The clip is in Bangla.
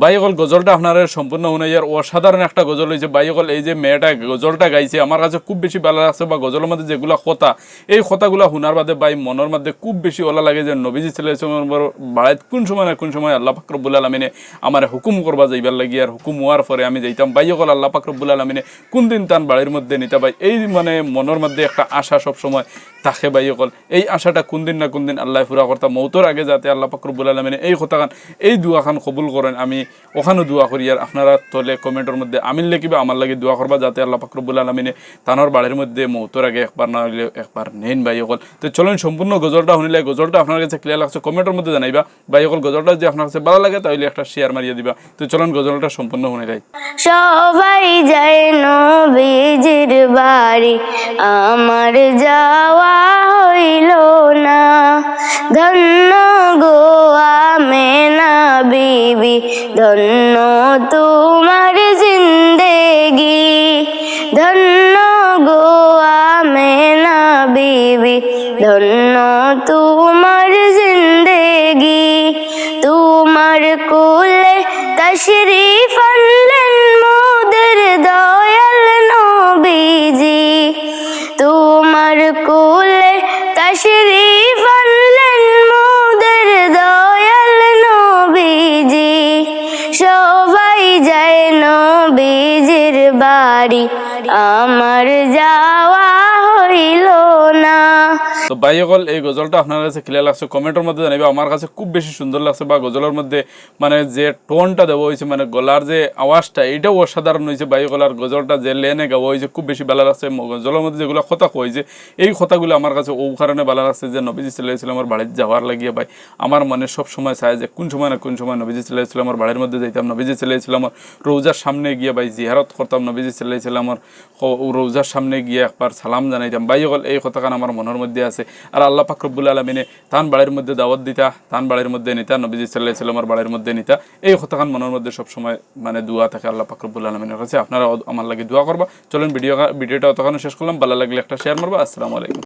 তো বাইকল গজলটা আপনারা সম্পূর্ণ অনুযায়ী অসাধারণ একটা গজল হয়েছে বাইকল এই যে মেয়েটা গজলটা গাইছে, আমার কাছে খুব বেশি ভালো লাগছে বা গজলের মধ্যে যেগুলা কথা, এই কথাগুলা শোনার বাদে বাই মনের মধ্যে খুব বেশি ওলা লাগে যে নবীজি ছেলে বাড়াইত কোন সময় না কোন সময় আল্লাহ ফাকরবুল আলমিনে আমার হুকুম করবা যাইবার লাগি আর হুকুম হওয়ার পরে আমি যাইতাম। বাইকল আল্লাহ ফাকরবুল আলমিনে কোন দিন তান বাড়ির মধ্যে নিতা ভাই, এই মানে মনের মধ্যে একটা আশা সব সময় থাকে বাইকল। এই আশাটা কোন দিন না কোন দিন আল্লাহ ফুরা করতাম মৌতর আগে যাতে আল্লাহ ফাকরবুল আলমিনে এই কথাখান, এই দুয়াখান কবুল করেন। আমি ওখানেও দোয়া করি। আর আপনারা তলে কমেন্টের মধ্যে, আমিন লেখিবা আমার লাগে দোয়া করবা যাতে আল্লাহ ফাকরবুল আলমিনে তানোর বাড়ির মধ্যে মৌতর আগে একবার না হইলে একবার নেন ভাই অকল। তো চলুন সম্পূর্ণ গজলটা শুনিলে, গজলটা আপনার কাছে ক্লিয়ার লাগছে, কমেন্টের মধ্যে জানাইবা। ভাই অকল গজলটা যদি আপনার কাছে ভালো লাগে, তাহলে একটা শেয়ার মারিয়ে দিবা। তো চলুন গজলটা সম্পূর্ণ শুনে যাই সবাই যায় নবীজির বাড়ি, আমার যাওয়া হইল না। ধন্য গো আমেনা বিবি, ধন্য তোমার জিন্দেগি। ধন্য গো আমেনা বিবি, ধন্য তোমার জিন্দেগি। তোমার কোলে তশরিফ আনলেন মোদের দয়াল নবীজি। তোমার কোলে তশরিফ আমার যাওয়া হইল না। তো ভাই এই গজলটা আপনার কাছে ক্লিয়ার লাগছে কমেন্টের মধ্যে জানাবে আমার কাছে খুব বেশি সুন্দর লাগছে বা গজলের মধ্যে মানে যে টোনটা দেওয়া হয়েছে মানে গলার যে আওয়াজটা, এটাও অসাধারণ হয়েছে বাই গলার গজলটা যে লেনে গাওয়া হয়েছে খুব বেশি ভালো লাগছে। গজলের মধ্যে যেগুলো কথা কয়েছে এই কথাগুলো আমার কাছে ও কারণে ভালো লাগছে যে নবীজি সাল্লাহ আমার বাড়িতে যাওয়ার লাগিয়ে ভাই, আমার মনে সব সময় চায় যে কোন সময় না কোন সময় নবীজি সাল্লাহ আমার বাড়ির মধ্যে যাইতাম। নবীজি সাল্লাহ আমার রোজার সামনে গিয়ে ভাই জিহারত করতাম। নবীজি সাল্লাহ আমার রোজার সামনে গিয়ে একবার সালাম জানাইতাম। ভাই অকল এই কথাখান আমার মনের মধ্যে আছে। আর আল্লাহ ফাকরবুল আলমিনে তান বাড়ির মধ্যে দাওয়াত দিতা, তান বাড়ির মধ্যে নিতা, নবীজি সাল্লাহ সাল্লামার বাড়ির মধ্যে নিতা। এই হতাকান মনের মধ্যে সবসময় মানে দোয়া থাকে আল্লাহ ফাকরবুল আলমিনের কাছে। আপনারা আমার লাগে দোয়া করবা। চলুন ভিডিও ভিডিওটা অতখানে শেষ করলাম। ভালো লাগলে একটা শেয়ার মারবা। আসসালামু আলাইকুম।